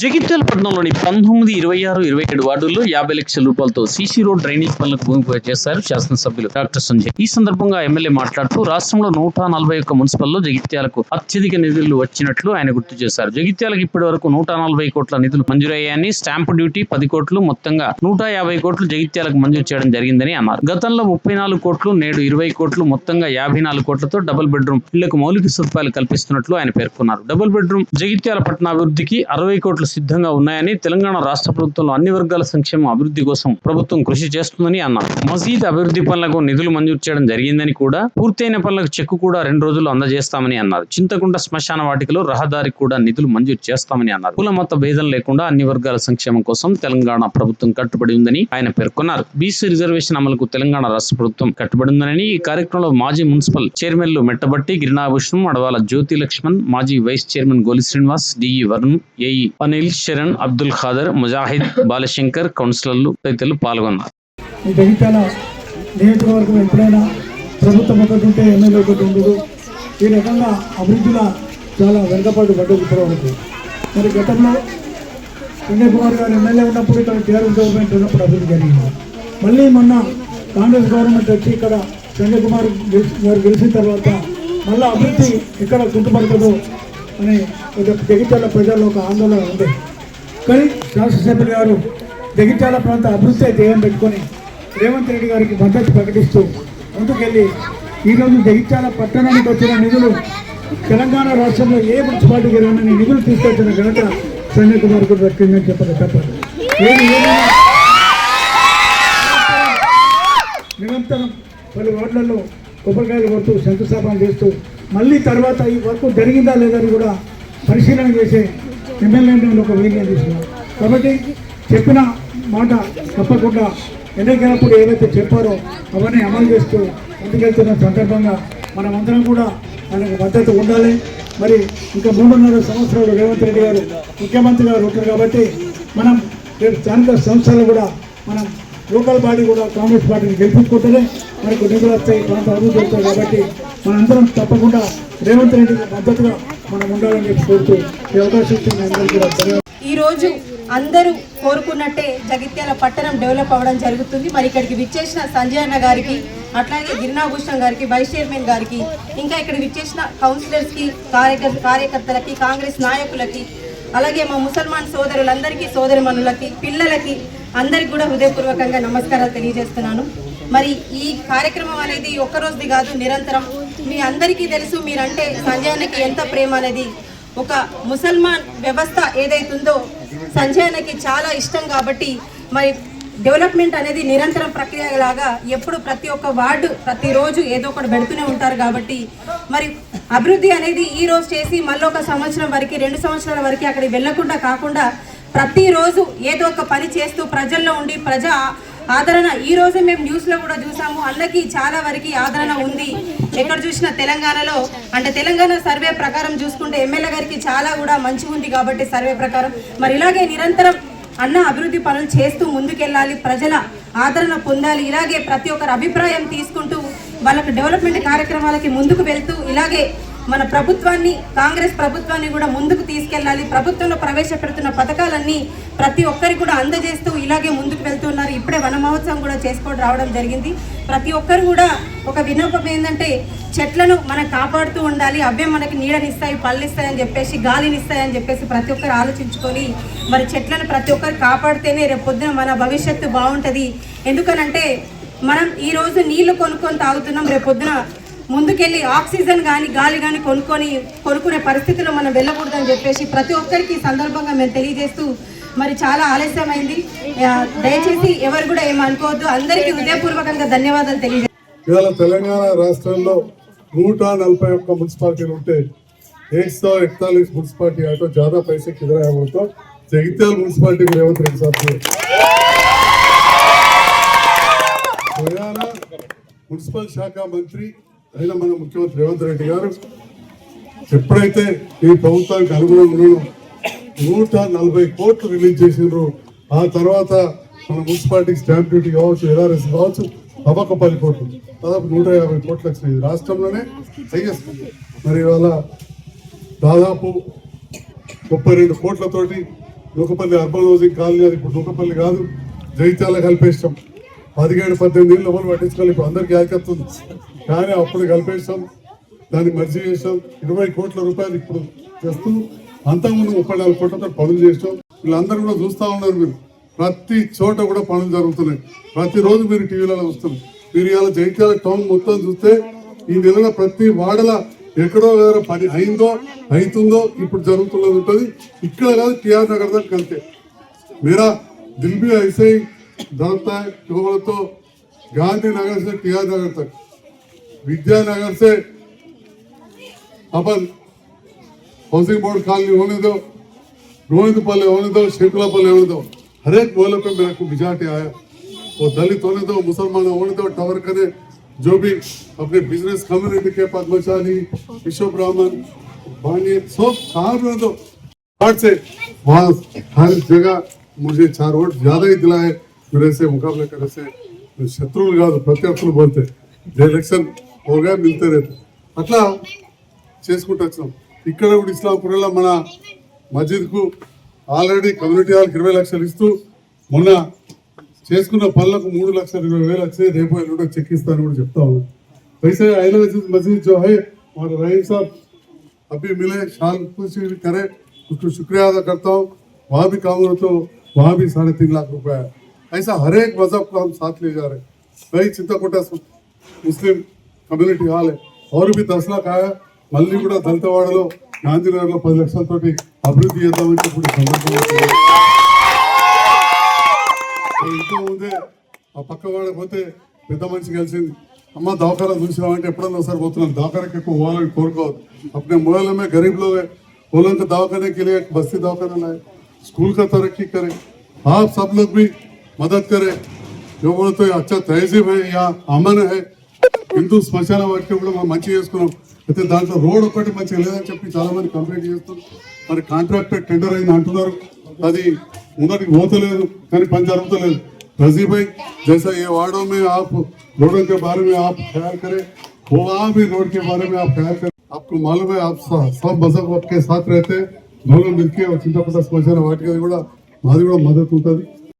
జగిత్యాల పట్టణంలోని పంతొమ్మిది ఇరవై ఆరు ఇరవై ఏడు వార్డుల్లో యాభై లక్షల రూపాయలతో సీసీ రోడ్ డ్రైనేజ్ పనులకు భూమి పూజ చేశారు శాసనసభ్యులు డాక్టర్ సంజయ్. ఈ సందర్భంగా ఎమ్మెల్యే మాట్లాడుతూ రాష్ట్రంలో నూట నలభై ఒక్క మున్సిపల్లో జగిత్యాలకు అత్యధిక నిధులు వచ్చినట్లు ఆయన గుర్తు చేశారు. జగిత్యాలకు ఇప్పటి వరకు నూట నలభై కోట్ల నిధులు మంజూరయ్యాయని స్టాంపు డ్యూటీ పది కోట్లు మొత్తంగా నూట యాభై కోట్లు జగిత్యాలకు మంజూరు చేయడం జరిగిందని అన్నారు. గతంలో ముప్పై నాలుగు కోట్లు నేడు ఇరవై కోట్లు మొత్తంగా యాభై నాలుగు కోట్లతో డబుల్ బెడ్రూమ్ ఇళ్ళకు మౌలిక సదుపాయాలు కల్పిస్తున్నట్లు ఆయన పేర్కొన్నారు. డబుల్ బెడ్రూమ్ జగిత్యాల పట్టణ అభివృద్ధికి అరవై కోట్లు సిద్ధంగా ఉన్నాయని తెలంగాణ రాష్ట్ర ప్రభుత్వంలో అన్ని వర్గాల సంక్షేమ అభివృద్ధి కోసం ప్రభుత్వం కృషి చేస్తుందని అన్నారు. మసీద్ అభివృద్ధి పనులకు నిధులు మంజూరు చేయడం జరిగిందని కూడా పూర్తయిన పనులకు చెక్కు కూడా రెండు రోజుల్లో అందజేస్తామని అన్నారు. చింతకుంట శ్మశాన వాటికలో రహదారికి కూడా నిధులు మంజూరు చేస్తామని అన్నారు. కుల మత భేదం లేకుండా అన్ని వర్గాల సంక్షేమం కోసం తెలంగాణ ప్రభుత్వం కట్టుబడి ఉందని ఆయన పేర్కొన్నారు. బీసీ రిజర్వేషన్ అమలుకు తెలంగాణ రాష్ట్ర ప్రభుత్వం కట్టుబడి ఉందని ఈ కార్యక్రమంలో మాజీ మున్సిపల్ చైర్మన్లు మెట్టబట్టి గిరినాభూషణం అడవాల జ్యోతి లక్ష్మణ్ మాజీ vice chairman Goli Srinivas DE Varun AE Anil Sharan Abdul Khader Mujahid Balashankar కౌన్సిలర్లు తదితరులు పాల్గొన్నారు. నియోజకవర్గం ఎప్పుడైనా ప్రభుత్వం ఒకటి ఉంటే ఎమ్మెల్యే ఒకటి ఉండదు. ఈ రకంగా అభివృద్ధిలో చాలా వెనుకబాటు పడ్డది ఇప్పుడు మరి గతంలో వినయ్ కుమార్ గారు ఎమ్మెల్యే ఉన్నప్పుడు ఇక్కడ టీఆర్ఎస్ గవర్నమెంట్ ఉన్నప్పుడు అభివృద్ధి జరిగింది. మళ్ళీ మొన్న కాంగ్రెస్ గవర్నమెంట్ వచ్చి ఇక్కడ సంజయ్ కుమార్ గారు గెలిచిన తర్వాత మళ్ళీ అభివృద్ధి ఎక్కడ కుంటుపడుతుందో అని ఒక జగిత్యాల ప్రజల్లో ఒక ఆందోళన ఉంది. కానీ శాసనసభ్యులు గారు జగిత్యాల ప్రాంత అభివృద్ధి ధ్యేయం పెట్టుకొని రేవంత్ రెడ్డి గారికి మద్దతు ప్రకటిస్తూ ముందుకెళ్ళి ఈరోజు జగిత్యాల పట్టణానికి వచ్చిన నిధులు తెలంగాణ రాష్ట్రంలో ఏ మున్సిపాలిటీకి వెళ్ళిన నిధులు తీసుకొచ్చిన ఘనత సంజయ్ కుమార్ కూడా దక్కిందని చెప్పదు తప్పదు ఏది నిరంతరం పలు వార్డులలో కొబ్బరికాయలు కొడుతూ శంకుస్థాపన చేస్తూ మళ్ళీ తర్వాత ఈ వర్క్ జరిగిందా లేదని కూడా పరిశీలన చేసే ఎమ్మెల్యేని ఒక వేగం తీసుకున్నాం కాబట్టి చెప్పిన మాట తప్పకుండా ఎన్నికలప్పుడు ఏదైతే చెప్పారో అవన్నీ అమలు చేస్తూ ముందుకెళ్తున్న సందర్భంగా మనమందరం కూడా ఆయనకు భద్రత ఉండాలి. మరి ఇంకా మూడున్నర సంవత్సరాలు రేవంత్ రెడ్డి గారు ముఖ్యమంత్రి గారు ఉంటారు కాబట్టి మనం రేపు స్థానిక సంస్థలు కూడా మనం లోకల్ బాడీ కూడా కాంగ్రెస్ పార్టీని గెలిపించుకుంటేనే మనకు నిధులు వస్తాయి ప్రాంత అభివృద్ధి అవుతాయి కాబట్టి మనందరం తప్పకుండా రేవంత్ రెడ్డికి మద్దతుగా మనం ఉండాలని చెప్పి కోరుతూ ఈ అవకాశం ఇచ్చిన అందరికీ కూడా రోజు అందరూ కోరుకున్నట్టే జగిత్యాల పట్టణం డెవలప్ అవ్వడం జరుగుతుంది. మరి ఇక్కడికి విచ్చేసిన సంజయ్ అన్న గారికి అట్లాగే గిరినాభూషణ్ గారికి వైస్ చైర్మన్ గారికి ఇంకా ఇక్కడ విచ్చేసిన కౌన్సిలర్స్కి కార్యకర్తలకి కాంగ్రెస్ నాయకులకి అలాగే మా ముసల్మాన్ సోదరులందరికీ సోదరిమణులకి పిల్లలకి అందరికి కూడా హృదయపూర్వకంగా నమస్కారాలు తెలియజేస్తున్నాను. మరి ఈ కార్యక్రమం అనేది ఒక్క రోజుది కాదు నిరంతరం. మీ అందరికీ తెలుసు మీరంటే సంజయ్ అన్నకి ఎంత ప్రేమ అనేది. ఒక ముసల్మాన్ వ్యవస్థ ఏదైతుందో సంజయానికి చాలా ఇష్టం కాబట్టి మరి డెవలప్మెంట్ అనేది నిరంతరం ప్రక్రియ లాగా ఎప్పుడు ప్రతి ఒక్క వార్డు ప్రతిరోజు ఏదో ఒకటి పెడుతూనే ఉంటారు కాబట్టి మరి అభివృద్ధి అనేది ఈ రోజు చేసి మళ్ళీ ఒక సంవత్సరం వరకు రెండు సంవత్సరాల వరకు అక్కడికి వెళ్ళకుండా కాకుండా ప్రతిరోజు ఏదో ఒక పని చేస్తూ ప్రజల్లో ఉండి ప్రజా ఆదరణ. ఈ రోజే మేము న్యూస్లో కూడా చూసాము. అల్లకి చాలా వరకు ఆదరణ ఉంది. ఎక్కడ చూసినా తెలంగాణలో. అంటే తెలంగాణ సర్వే ప్రకారం చూసుకుంటే ఎమ్మెల్యే గారికి చాలా కూడా మంచి ఉంది కాబట్టి సర్వే ప్రకారం. మరి ఇలాగే నిరంతరం అన్న అభివృద్ధి పనులు చేస్తూ ముందుకెళ్ళాలి. ప్రజల ఆదరణ పొందాలి. ఇలాగే ప్రతి ఒక్కరి అభిప్రాయం తీసుకుంటూ వాళ్ళకి డెవలప్మెంట్ కార్యక్రమాలకి ముందుకు వెళ్తూ ఇలాగే మన ప్రభుత్వాన్ని కాంగ్రెస్ ప్రభుత్వాన్ని కూడా ముందుకు తీసుకెళ్ళాలి. ప్రభుత్వంలో ప్రవేశపెడుతున్న పథకాలన్నీ ప్రతి ఒక్కరికి కూడా అందజేస్తూ ఇలాగే ముందుకు వెళ్తున్నారు ఇప్పుడే వన మహోత్సవం కూడా చేసుకోవడం రావడం జరిగింది. ప్రతి ఒక్కరు కూడా ఒక వినోపం ఏంటంటే చెట్లను మనం కాపాడుతూ ఉండాలి అవే మనకి నీడనిస్తాయి పళ్ళు ఇస్తాయని చెప్పేసి గాలినిస్తాయని చెప్పేసి ప్రతి ఒక్కరు ఆలోచించుకొని మరి చెట్లను ప్రతి ఒక్కరు కాపాడితేనే రేపు పొద్దున మన భవిష్యత్తు బాగుంటుంది. ఎందుకనంటే మనం ఈ రోజు నీళ్ళు కొనుక్కొని తాగుతున్నాం రేపు పొద్దున ముందుకెళ్ళి ఆక్సిజన్ కానీ గాలి కానీ కొనుక్కొని కొనుక్కునే పరిస్థితిలో మనం వెళ్ళకూడదని చెప్పేసి ప్రతి ఒక్కరికి ఈ సందర్భంగా మేము తెలియజేస్తూ మరి చాలా ఆలస్యమైంది ఆ, దయచేసి ఎవరు కూడా ఏమనుకోవద్దు అందరికీ హృదయపూర్వకంగా ధన్యవాదాలు తెలియజేస్తాను ఇవాళ తెలంగాణ రాష్ట్రంలో నూట నలభై ఒక్క మున్సిపాలిటీలు ఉంటే एक सौ इकतालीस म्यूनसिपालिटी है तो ज्यादा पैसे किधर है वो तो जगित्याल म्यूनसिपालिटी को रेवंत रेड्डी साहब से హర్యానా మున్సిపల్ శాఖ మంత్రి అయిన మన ముఖ్యమంత్రి రేవంత్ రెడ్డి గారు ఎప్పుడైతే ఈ ప్రభుత్వానికి అనుగుణంగా నూట నలభై కోట్లు రిలీజ్ చేసిండ్రు. ఆ తర్వాత మన మున్సిపాలిటీకి స్టాంప్ డ్యూటీ కావచ్చు ఎల్ఆర్ఎస్ కావచ్చు అవ్వక పది కోట్లు. దాదాపు నూట యాభై కోట్లు వచ్చినాయి. రాష్ట్రంలోనే హైయెస్ట్. మరి ఇవాళ దాదాపు ముప్పై రెండు కోట్లతోటి నూకపల్లి అర్బన్ హౌసింగ్ కాలనీ అది ఇప్పుడు నూకపల్లి కాదు జైత్యాల కలిపేస్తాం పదిహేడు పద్దెనిమిది ఏళ్ళు ఎవరు పట్టించుకోవాలి ఇప్పుడు అందరికీ ఆకెత్తుంది కానీ అప్పుడు కలిపేస్తాం దాన్ని మర్జీ చేసాం ఇరవై కోట్ల రూపాయలు ఇప్పుడు తెస్తూ అంతకుముందు ముప్పై నాలుగు కోట్లతో పనులు చేసాం వీళ్ళందరూ కూడా చూస్తా ఉన్నారు మీరు ప్రతి చోట కూడా పనులు జరుగుతున్నాయి ప్రతిరోజు మీరు టీవీలలో చూస్తున్నారు మీరు ఇవాళ జైత్యాల టౌన్ మొత్తం చూస్తే ఈ నెలల ప్రతి వాడల ఎక్కడో వేరే పని అయిందో అవుతుందో ఇప్పుడు జరుగుతున్నది ఉంటుంది ఇక్కడ కాదు టిఆర్ నగర్ దాకా అంతే मेरा दिल भी ऐसे ही धड़कता है क्यों बोले तो गांधीनगर से टिया नगर तक विद्यानगर से अपन ಹೌಸಿಂಗ್ बोर्ड कॉलोनी होने दो रोहितपल्ले होने दो शेखला शिमलापल्ले होने दो हर एक मोहल्ले पे मेरा को बिजाटे आया वो दलित होने दो मुसलमान होने दो टावर करे जो भी अपने बिज़नेस कम्युनिटी के पद्मशाली विश्व ब्राह्मण भाई सब कार में दो से वहाँ हर जगह मुझे चार वोट ज़्यादा ही दिलाए मेरे से मुकाबले करे से शत्रु लगा प्रत्यर्थुలు बोलते इलेक्शन हो गया मिलते रहते అట్లా చేసుకుంటూ వచ్చినాం. ఇక్కడ కూడా ఇస్లాంపురంలో మన మస్జిద్ కు ఆల్రెడీ కమ్యూనిటీ హాల్కి ఇరవై లక్షలు ఇస్తూ మొన్న చేసుకున్న పనులకు మూడు లక్షల ఇరవై వేలు వచ్చాయి రేపు ఎల్లుండో చెక్ ఇస్తాను కూడా చెప్తా ఉన్నాను वैसे आइला मस्जिद जो है हमारे रहीम साहब अभी मिले शाल कुछ भी करे उसको शुक्रिया अदा करता हूँ वहाँ भी काम हो तो वहाँ भी साढ़े तीन लाख रुपए है ऐसा हर एक मजहब को हम साथ ले जा रहे हैं वही चिंताकोटा मुस्लिम కమ్యూనిటీ హాల్ और भी दस लाख आया మళ్ళీ కూడా దళితవాడలో గాంధీనగర్లో పది లక్షలతోటి అభివృద్ధి చేద్దామని చెప్పి ఈ సందర్భంగా తెలియజేస్తున్నాను. ఇంకో ముందే ఆ పక్క వాడ పోతే పెద్ద మనిషి కలిసింది అమ్మ దవాఖానా చూసినామంటే ఎప్పుడన్నా ఒకసారి పోతున్నాం దవాఖానకి ఎక్కువ పోవాలని కోరుకోవద్దు अपने मोहल्ले में गरीब लोग है वो लोग को दवाखाने के लिए एक बस्ती दवाखाना लाए स्कूल का तरक्की करें आप सब लोग भी मदद करें जो बोले तो अच्छा तहजीब है या अमन है హిందూ శ్మశాన వాటికి కూడా మనం మంచి చేసుకున్నాం అయితే దాంట్లో రోడ్ ఒకటి మంచిగా లేదని చెప్పి చాలా మంది కంప్లైంట్ చేస్తున్నారు మరి కాంట్రాక్టర్ టెండర్ అయింది అంటున్నారు అది ముందరికి పోతలేదు కానీ పని జరుగుతలేదు रजी भाई जैसा ये वार्डों में आप रोडों के बारे में आप ख्याल करें वो वहाँ भी रोड के बारे में आप ख्याल करें आपको मालूम है आप स- सब मजहब आपके साथ रहते हैं दोनों मिलके और चिंतापट्टा स्मशान वाटिका కూడా మాది కూడా మద్దతు ఉంటుంది